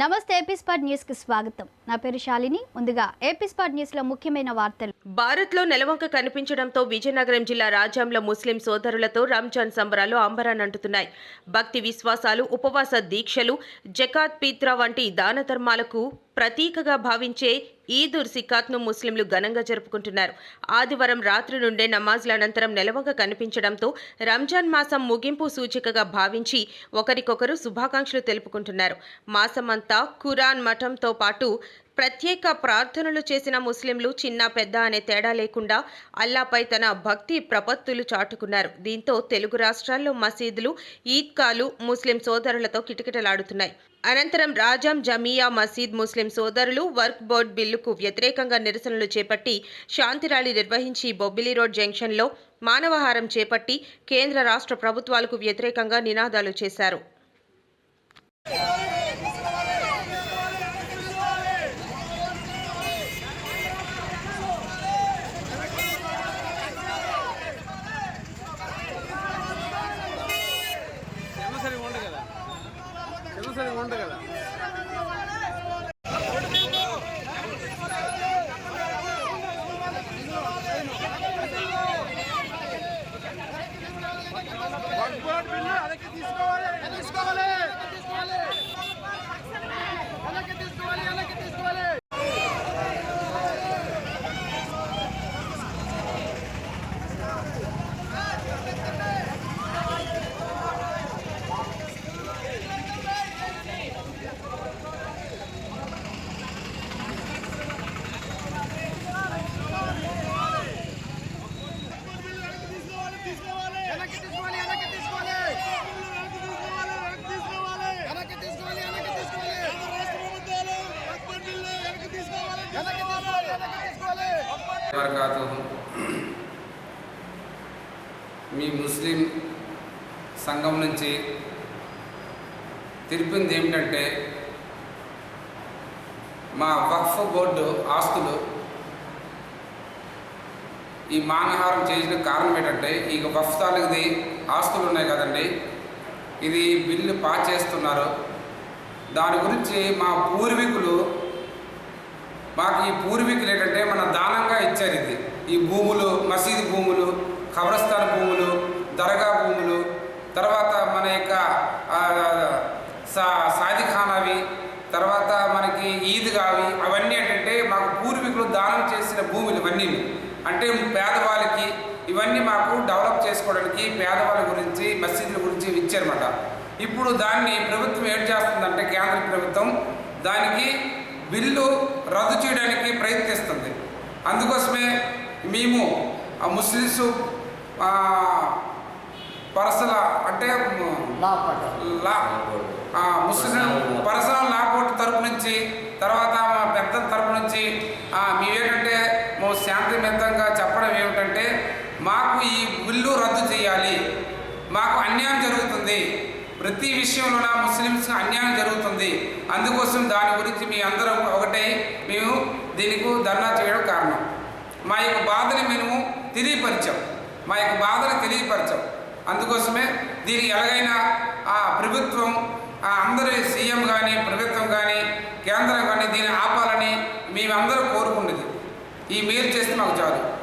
నమస్తే ఏపీస్పాట్ న్యూస్కి స్వాగతం. నా పేరు శాలిని. ముందుగా ఏపీస్పాట్ న్యూస్లో ముఖ్యమైన వార్తలు. భారత్లో నెలవంక కనిపించడంతో విజయనగరం జిల్లా రాజ్యాంలో ముస్లిం సోదరులతో రంజాన్ సంబరాలు అంబరానంటుతున్నాయి భక్తి విశ్వాసాలు ఉపవాస దీక్షలు జకాత్ పీత్రా వంటి దాన ధర్మాలకు ప్రతీకగా భావించే ఈద్ ఉర్ సికాత్ను ముస్లింలు ఘనంగా జరుపుకుంటున్నారు. ఆదివారం రాత్రి నుండే నమాజ్ల అనంతరం నిలవగా కనిపించడంతో రంజాన్ మాసం ముగింపు సూచికగా భావించి ఒకరికొకరు శుభాకాంక్షలు తెలుపుకుంటున్నారు. మాసమంతా ఖురాన్ మఠంతో పాటు ప్రత్యేక ప్రార్థనలు చేసిన ముస్లింలు చిన్న పెద్ద అనే తేడా లేకుండా అల్లాపై తన భక్తి ప్రపత్తులు చాటుకున్నారు. దీంతో తెలుగు రాష్ట్రాల్లో మసీదులు ఈద్కాలు ముస్లిం సోదరులతో కిటకిటలాడుతున్నాయి. అనంతరం రాజాం జమియా మసీద్ ముస్లిం సోదరులు వర్క్ బోర్డ్ బిల్లుకు వ్యతిరేకంగా నిరసనలు చేపట్టి శాంతి ర్యాలీ నిర్వహించి బొబ్బిలి రోడ్ జంక్షన్లో మానవహారం చేపట్టి కేంద్ర రాష్ట్ర ప్రభుత్వాలకు వ్యతిరేకంగా నినాదాలు చేశారు. చిన్నసరి కదా. వరకాతుహు. మీ ముస్లిం సంఘం నుంచి తెలిపింది ఏమిటంటే మా వక్ఫ్ బోర్డు ఆస్తులు ఈ మానహారం చేసిన కారణం ఏంటంటే ఈ వక్ఫ్ తాలూకుది ఆస్తులు ఉన్నాయి కదండి. ఇది బిల్లు పాస్ చేస్తున్నారు. దాని గురించి మా పూర్వీకులు మాకు ఈ పూర్వీకులు ఏంటంటే మన దానంగా ఇచ్చారు ఇది ఈ భూములు మసీదు భూములు ఖబరస్థాన్ భూములు దర్గా భూములు తర్వాత మన యొక్క సా సాదిఖానావి తర్వాత మనకి ఈద్గావి అవన్నీ ఏంటంటే మాకు పూర్వీకులు దానం చేసిన భూములు ఇవన్నీ. అంటే పేదవాళ్ళకి ఇవన్నీ మాకు డెవలప్ చేసుకోవడానికి పేదవాళ్ళ గురించి మసీదుల గురించి ఇచ్చారన్నమాట. ఇప్పుడు దాన్ని ప్రభుత్వం ఏం చేస్తుందంటే కేంద్ర ప్రభుత్వం దానికి బిల్లు రద్దు చేయడానికి ప్రయత్నిస్తుంది. అందుకోసమే మేము ఆ ముస్లిమ్స్ పరసల అంటే ముస్లిం పర్సనల్ లా కోర్టు తరపు నుంచి తర్వాత మా పెద్ద తరపు నుంచి మేమేంటంటే మా శాంతియుతంగా చెప్పడం ఏమిటంటే మాకు ఈ బిల్లు రద్దు చేయాలి. మాకు అన్యాయం జరుగుతుంది. ప్రతి విషయంలోన ముస్లిమ్స్ అన్యాయం జరుగుతుంది. అందుకోసం దాని గురించి మీ అందరం ఒకటై మేము దీనికి ధర్నా చేయడం కారణం. మా యొక్క బాధని మేము తెలియపరిచాం. మా యొక్క బాధను తెలియపరిచాం. అందుకోసమే దీనికి ఎలాగైనా ఆ ప్రభుత్వం అందరి సీఎం కానీ ప్రభుత్వం కానీ కేంద్రం కానీ దీన్ని ఆపాలని మేమందరం కోరుకున్నది. ఈ మేలు చేస్తే మాకు చాలు.